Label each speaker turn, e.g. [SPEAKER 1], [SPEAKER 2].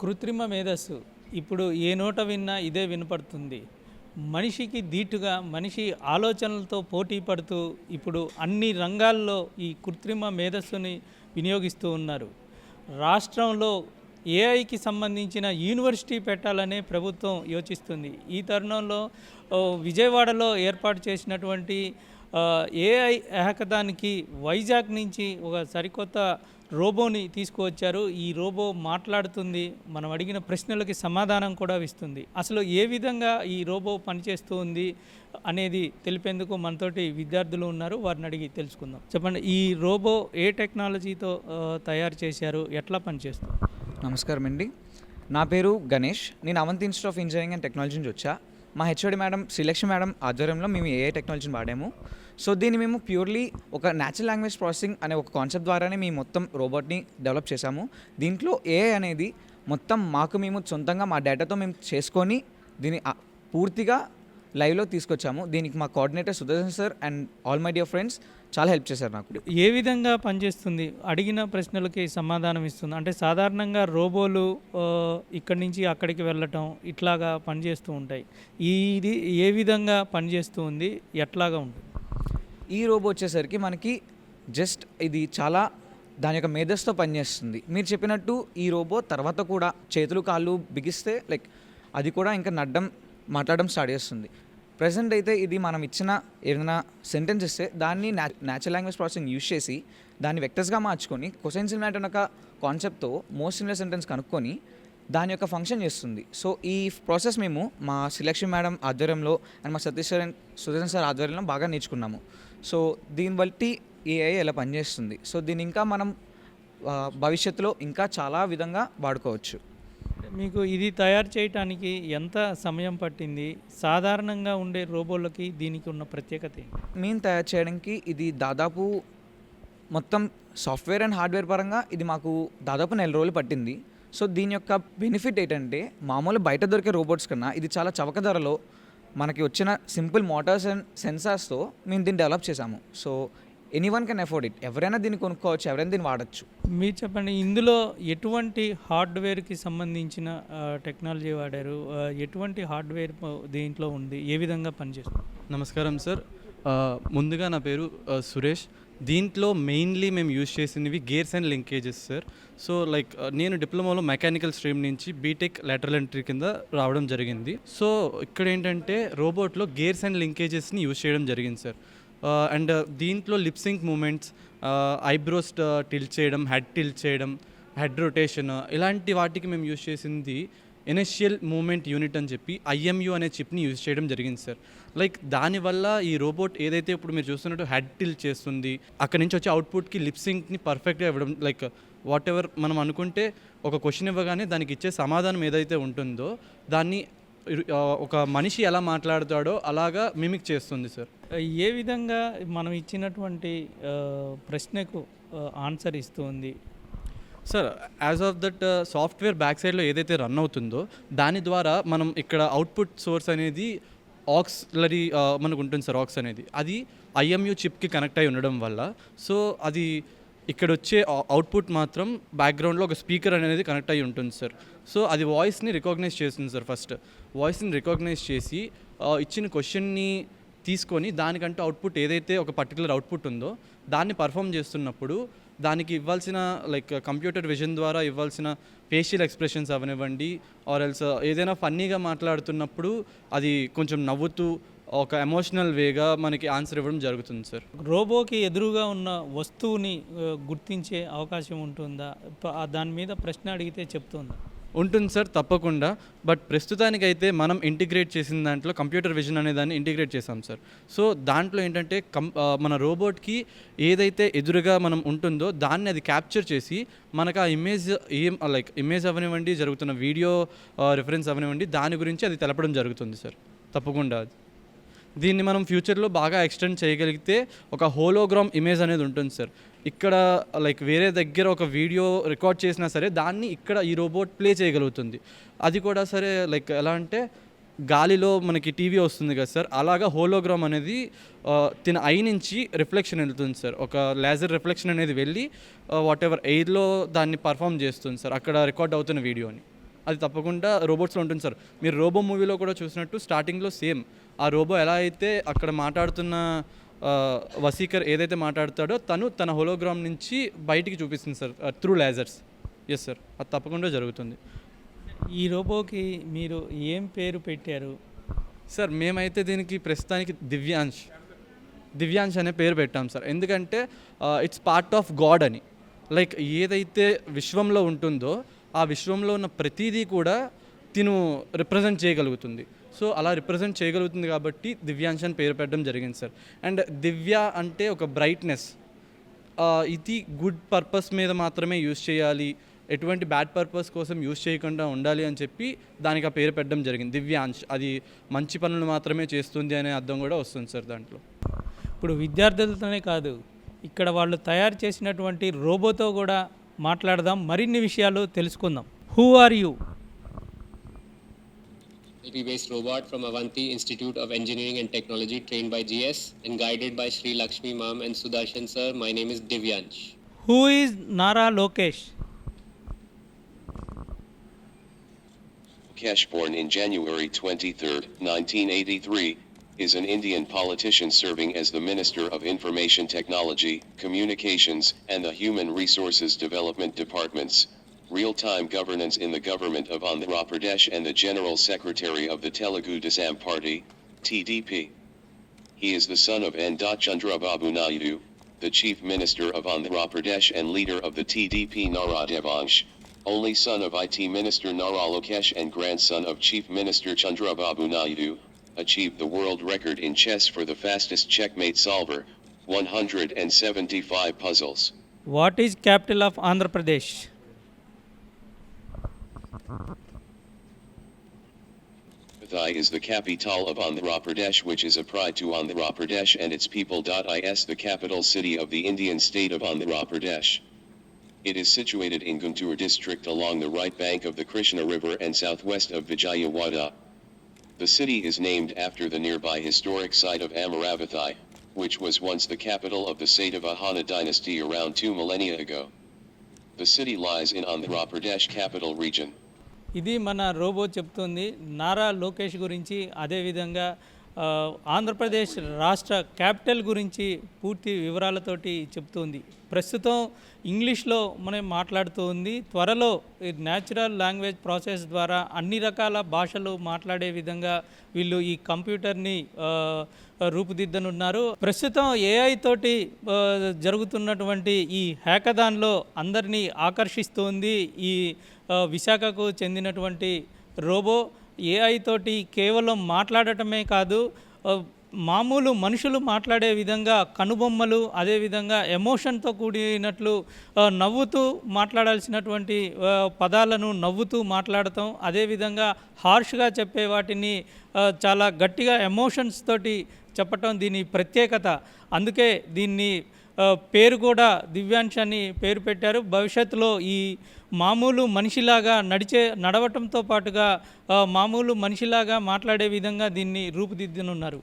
[SPEAKER 1] కృత్రిమ మేధస్సు. ఇప్పుడు ఏ నోట విన్నా ఇదే వినపడుతుంది. మనిషికి దీటుగా మనిషి ఆలోచనలతో పోటీ పడుతూ ఇప్పుడు అన్ని రంగాల్లో ఈ కృత్రిమ మేధస్సుని వినియోగిస్తూ ఉన్నారు. రాష్ట్రంలో ఏఐకి సంబంధించిన యూనివర్సిటీ పెట్టాలనే ప్రభుత్వం యోచిస్తుంది. ఈ తరుణంలో విజయవాడలో ఏర్పాటు చేసినటువంటి ఏఐ హ్యాకథాన్కి వైజాగ్ నుంచి ఒక సరికొత్త రోబోని తీసుకువచ్చారు. ఈ రోబో మాట్లాడుతుంది. మనం అడిగిన ప్రశ్నలకి సమాధానం కూడా ఇస్తుంది. అసలు ఏ విధంగా ఈ రోబో పనిచేస్తుంది అనేది తెలిపేందుకు మనతోటి విద్యార్థులు ఉన్నారు. వారిని అడిగి తెలుసుకుందాం. చెప్పండి ఈ రోబో ఏ టెక్నాలజీతో తయారు చేశారు? ఎట్లా పనిచేస్తుంది?
[SPEAKER 2] నమస్కారం అండి నా పేరు గణేష్. నేను Avanthi institute of engineering and technology నుంచి వచ్చా. మా హెచ్ఓడి మేడం శ్రీలక్ష్మి మేడం ఆధ్వర్యంలో మేము ఏఐ టెక్నాలజీని వాడాము. సో దీన్ని మేము ప్యూర్లీ ఒక న్యాచురల్ లాంగ్వేజ్ ప్రాసెసింగ్ అనే ఒక కాన్సెప్ట్ ద్వారానే మేము మొత్తం రోబోట్ని డెవలప్ చేశాము. దీంట్లో ఏఐ అనేది మొత్తం మాకు మేము సొంతంగా మా డేటాతో మేము చేసుకొని దీన్ని పూర్తిగా లైవ్లో తీసుకొచ్చాము. దీనికి మా coordinator Sudarshan sir and all my dear friends చాలా హెల్ప్ చేశారు నాకు.
[SPEAKER 1] ఏ విధంగా పనిచేస్తుంది? అడిగిన ప్రశ్నలకి సమాధానం ఇస్తుంది. అంటే సాధారణంగా రోబోలు ఇక్కడి నుంచి అక్కడికి వెళ్ళటం ఇట్లాగా పనిచేస్తూ ఉంటాయి. ఇది ఏ విధంగా పనిచేస్తూ ఉంది? ఎట్లాగా ఉంటుంది?
[SPEAKER 2] ఈ రోబో వచ్చేసరికి మనకి జస్ట్ ఇది చాలా దాని యొక్క మేధస్తో పనిచేస్తుంది. మీరు చెప్పినట్టు ఈ రోబో తర్వాత కూడా చేతులు కాళ్ళు బిగిస్తే లైక్ అది కూడా ఇంకా నడ్డం మాట్లాడడం స్టార్ట్ చేస్తుంది. ప్రజెంట్ అయితే ఇది మనం ఇచ్చిన ఏదైనా సెంటెన్స్ ఇస్తే దాన్ని న్యాచురల్ లాంగ్వేజ్ ప్రాసెసింగ్ యూజ్ చేసి దాన్ని వెక్టర్స్గా మార్చుకొని క్వశ్చన్ సిమిలాట్ అనే ఒక కాన్సెప్ట్తో మోస్ట్ సిమిలర్ సెంటెన్స్ కనుక్కొని దాని యొక్క ఫంక్షన్ చేస్తుంది. సో ఈ ప్రాసెస్ మేము మా సిలక్షన్ మేడం ఆధ్వర్యంలో అండ్ మా Satish sir and Sudarshan sir ఆధ్వర్యంలో బాగా నేర్చుకున్నాము. సో దీన్ని బట్టి ఏఐ ఎలా పనిచేస్తుంది? సో దీన్ని ఇంకా మనం భవిష్యత్తులో ఇంకా చాలా విధంగా వాడుకోవచ్చు.
[SPEAKER 1] మీకు ఇది తయారు చేయటానికి ఎంత సమయం పట్టింది? సాధారణంగా ఉండే రోబోలకి దీనికి ఉన్న ప్రత్యేకత ఏంటి?
[SPEAKER 2] మేము తయారు చేయడానికి ఇది దాదాపు మొత్తం సాఫ్ట్వేర్ అండ్ హార్డ్వేర్ పరంగా ఇది మాకు దాదాపు నెల రోజులు పట్టింది. సో దీని యొక్క బెనిఫిట్ ఏంటంటే మామూలు బయట దొరికే రోబోట్స్ కన్నా ఇది చాలా చవక ధరలో మనకి వచ్చిన సింపుల్ మోటార్స్ అండ్ సెన్సార్స్తో మేము దీన్ని డెవలప్ చేశాము. So anyone can afford it ఎవరైనా దీన్ని కొనుక్కోవచ్చు ఎవరైనా దీన్ని వాడచ్చు.
[SPEAKER 1] మీరు చెప్పండి ఇందులో ఎటువంటి హార్డ్వేర్కి సంబంధించిన టెక్నాలజీ వాడారు? ఎటువంటి హార్డ్వేర్ దీంట్లో ఉంది? ఏ విధంగా పనిచేస్తుంది?
[SPEAKER 3] నమస్కారం సార్. ముందుగా నా పేరు సురేష్. దీంట్లో మెయిన్లీ మేము యూజ్ చేసినవి gears and linkages sir. So like నేను డిప్లొమాలో మెకానికల్ స్ట్రీమ్ నుంచి బీటెక్ లాటరల్ ఎంట్రీ కింద రావడం జరిగింది. సో ఇక్కడ ఏంటంటే రోబోట్లో గేర్స్ అండ్ లింకేజెస్ని యూజ్ చేయడం జరిగింది సార్. Uh, అండ్ uh, దీంట్లో lip sync moments eyebrows tilt చేయడం హెడ్ టిల్ చేయడం హెడ్ రొటేషన్ uh, ఇలాంటి వాటికి మేము యూజ్ చేసింది ఇనిషియల్ మూమెంట్ యూనిట్ అని చెప్పి ఐఎంయు అనే చిప్ని యూజ్ చేయడం జరిగింది సార్ లైక్ దానివల్ల ఈ రోబోట్ ఏదైతే ఇప్పుడు మీరు చూస్తున్నట్టు హెడ్ టిల్ చేస్తుంది అక్కడి నుంచి వచ్చే అవుట్పుట్కి లిప్సింక్ని పర్ఫెక్ట్గా ఇవ్వడం లైక్ వాట్ ఎవర్ మనం అనుకుంటే ఒక క్వశ్చన్ ఇవ్వగానే దానికి ఇచ్చే సమాధానం ఏదైతే ఉంటుందో దాన్ని ఒక మనిషి ఎలా మాట్లాడతాడో అలాగా మిమిక్ చేస్తుంది సార్.
[SPEAKER 1] ఏ విధంగా మనం ఇచ్చినటువంటి ప్రశ్నకు ఆన్సర్ ఇస్తుంది?
[SPEAKER 3] Sir as of that software back సైడ్లో ఏదైతే రన్ అవుతుందో దాని ద్వారా మనం ఇక్కడ అవుట్పుట్ సోర్స్ అనేది ఆక్స్లరీ మనకు ఉంటుంది సార్ ఆక్స్ అనేది. అది ఐఎంయు చిప్కి కనెక్ట్ అయి ఉండడం వల్ల. సో అది ఇక్కడ వచ్చే అవుట్పుట్ మాత్రం బ్యాక్గ్రౌండ్లో ఒక స్పీకర్ అనేది కనెక్ట్ అయి ఉంటుంది సార్. సో అది వాయిస్ని రికగ్నైజ్ చేస్తుంది సార్ ఫస్ట్ వాయిస్ని రికగ్నైజ్ చేసి ఇచ్చిన క్వశ్చన్ని తీసుకొని దానికంటూ అవుట్పుట్ ఏదైతే ఒక పర్టికులర్ అవుట్పుట్ ఉందో దాన్ని పర్ఫామ్ చేస్తున్నప్పుడు దానికి ఇవ్వాల్సిన లైక్ కంప్యూటర్ విజన్ ద్వారా ఇవ్వాల్సిన ఫేషియల్ ఎక్స్ప్రెషన్స్ అవనివ్వండి ఆర్ ఎల్స్ ఏదైనా ఫన్నీగా మాట్లాడుతున్నప్పుడు అది కొంచెం నవ్వుతూ ఒక ఎమోషనల్ వేగా మనకి ఆన్సర్ ఇవ్వడం జరుగుతుంది సార్.
[SPEAKER 1] రోబోకి ఎదురుగా ఉన్న వస్తువుని గుర్తించే అవకాశం ఉంటుందా? దాని మీద ప్రశ్న అడిగితే చెప్తుందా?
[SPEAKER 3] ఉంటుంది సార్ తప్పకుండా. బట్ ప్రస్తుతానికైతే మనం ఇంటిగ్రేట్ చేసిన దాంట్లో కంప్యూటర్ విజన్ అనే దాన్ని ఇంటిగ్రేట్ చేసాం సార్. సో దాంట్లో ఏంటంటే కం మన రోబోట్కి ఏదైతే ఎదురుగా మనం ఉంటుందో దాన్ని అది క్యాప్చర్ చేసి మనకు ఆ ఇమేజ్ ఏం లైక్ ఇమేజ్ అవనివ్వండి జరుగుతున్న వీడియో రిఫరెన్స్ అవనివ్వండి దాని గురించి అది తెలపడం జరుగుతుంది సార్. తప్పకుండా దీన్ని మనం ఫ్యూచర్లో బాగా ఎక్స్టెండ్ చేయగలిగితే ఒక హోలోగ్రామ్ ఇమేజ్ అనేది ఉంటుంది సార్. ఇక్కడ లైక్ వేరే దగ్గర ఒక వీడియో రికార్డ్ చేసినా సరే దాన్ని ఇక్కడ ఈ రోబోట్ ప్లే చేయగలుగుతుంది. అది కూడా సరే లైక్ ఎలా అంటే గాలిలో మనకి టీవీ వస్తుంది కదా సార్ అలాగా హోలోగ్రామ్ అనేది తిన ఐ నుంచి రిఫ్లెక్షన్ వెళ్తుంది సార్. ఒక లేజర్ రిఫ్లెక్షన్ అనేది వెళ్ళి వాట్ ఎవర్ ఎయిర్లో దాన్ని పర్ఫామ్ చేస్తుంది సార్ అక్కడ రికార్డ్ అవుతున్న వీడియోని. అది తప్పకుండా రోబోట్స్లో ఉంటుంది సార్. మీరు రోబో మూవీలో కూడా చూసినట్టు స్టార్టింగ్లో సేమ్. ఆ రోబో ఎలా అయితే అక్కడ మాట్లాడుతున్న వసీకర్ ఏదైతే మాట్లాడతాడో తను తన హోలోగ్రామ్ నుంచి బయటికి చూపిస్తుంది sir through lasers yes sir అది తప్పకుండా జరుగుతుంది.
[SPEAKER 1] ఈ రోబోకి మీరు ఏం పేరు పెట్టారు?
[SPEAKER 3] సార్ మేమైతే దీనికి ప్రస్తుతానికి దివ్యాంశ్. దివ్యాంశ్ అనే పేరు పెట్టాం సార్. ఎందుకంటే ఇట్స్ పార్ట్ ఆఫ్ గాడ్ అని. లైక్ ఏదైతే విశ్వంలో ఉంటుందో ఆ విశ్వంలో ఉన్న ప్రతిదీ కూడా తిను రిప్రజెంట్ చేయగలుగుతుంది. సో అలా రిప్రజెంట్ చేయగలుగుతుంది కాబట్టి దివ్యాంశ అని పేరు పెట్టడం జరిగింది సార్. అండ్ దివ్య అంటే ఒక బ్రైట్నెస్ ఇది గుడ్ పర్పస్ మీద మాత్రమే యూజ్ చేయాలి. ఎటువంటి బ్యాడ్ పర్పస్ కోసం యూజ్ చేయకుండా ఉండాలి అని చెప్పి దానికి ఆ పేరు పెట్టడం జరిగింది. దివ్యాంశ్. అది మంచి పనులు మాత్రమే చేస్తుంది అనే అర్థం కూడా వస్తుంది సార్ దాంట్లో.
[SPEAKER 1] ఇప్పుడు విద్యార్థులతోనే కాదు ఇక్కడ వాళ్ళు తయారు చేసినటువంటి రోబోతో కూడా మాట్లాడదాం. మరిన్ని విషయాలు తెలుసుకుందాం. Who are you
[SPEAKER 4] IP-based robot from Avanti Institute of Engineering and Technology trained by GS and guided by Sri Lakshmi Mam and Sudarshan sir. My name is Divyansh.
[SPEAKER 1] Who is Nara Lokesh?
[SPEAKER 5] Lokesh, born in January 23, 1983, is an Indian politician serving as the Minister of Information Technology, Communications, and the Human Resources Development Departments real-time governance in the government of Andhra Pradesh and the General Secretary of the Telugu Desam Party, TDP. He is the son of N. Chandra Babu Naidu, the Chief Minister of Andhra Pradesh and leader of the TDP Naradevansh, only son of IT Minister Nara Lokesh and grandson of Chief Minister Chandra Babu Naidu, achieved the world record in chess for the fastest checkmate solver, 175 puzzles.
[SPEAKER 1] What is capital of Andhra Pradesh?
[SPEAKER 5] Mathai is the capital of Andhra Pradesh which is a pride to Andhra Pradesh and its people. Is the capital city of the Indian state of Andhra Pradesh. It is situated in Guntur district along the right bank of the Krishna River and southwest of Vijayawada. The city is named after the nearby historic site of Amaravathai, which was once the capital of the Satavahana dynasty around two millennia ago. The city lies in Andhra Pradesh capital region.
[SPEAKER 1] ఇది మన robo చెప్తుంది. నారా లోకేష్ గురించి అదేవిధంగా ఆంధ్రప్రదేశ్ రాష్ట్ర capital గురించి పూర్తి వివరాలతోటి చెప్తుంది. ప్రస్తుతం ఇంగ్లీష్లో మనం మాట్లాడుతూ ఉంది త్వరలో ఈ న్యాచురల్ లాంగ్వేజ్ ప్రాసెస్ ద్వారా అన్ని రకాల భాషలు మాట్లాడే విధంగా వీళ్ళు ఈ కంప్యూటర్ని రూపుదిద్దనున్నారు. ప్రస్తుతం ఏఐ తోటి జరుగుతున్నటువంటి ఈ హ్యాకథాన్లో అందరినీ ఆకర్షిస్తోంది ఈ విశాఖకు చెందినటువంటి రోబో. ఏఐ తోటి కేవలం మాట్లాడటమే కాదు మామూలు మనుషులు మాట్లాడే విధంగా కనుబొమ్మలు అదేవిధంగా ఎమోషన్తో కూడినట్లు నవ్వుతూ మాట్లాడాల్సినటువంటి పదాలను నవ్వుతూ మాట్లాడటం అదేవిధంగా హార్ష్గా చెప్పే వాటిని చాలా గట్టిగా ఎమోషన్స్ తోటి చెప్పటం దీని ప్రత్యేకత. అందుకే దీన్ని పేరు కూడా దివ్యాంశ్ అని పేరు పెట్టారు. భవిష్యత్తులో ఈ మామూలు మనిషిలాగా నడిచే నడవటంతో పాటుగా మామూలు మనిషిలాగా మాట్లాడే విధంగా దీన్ని రూపుదిద్దనున్నారు.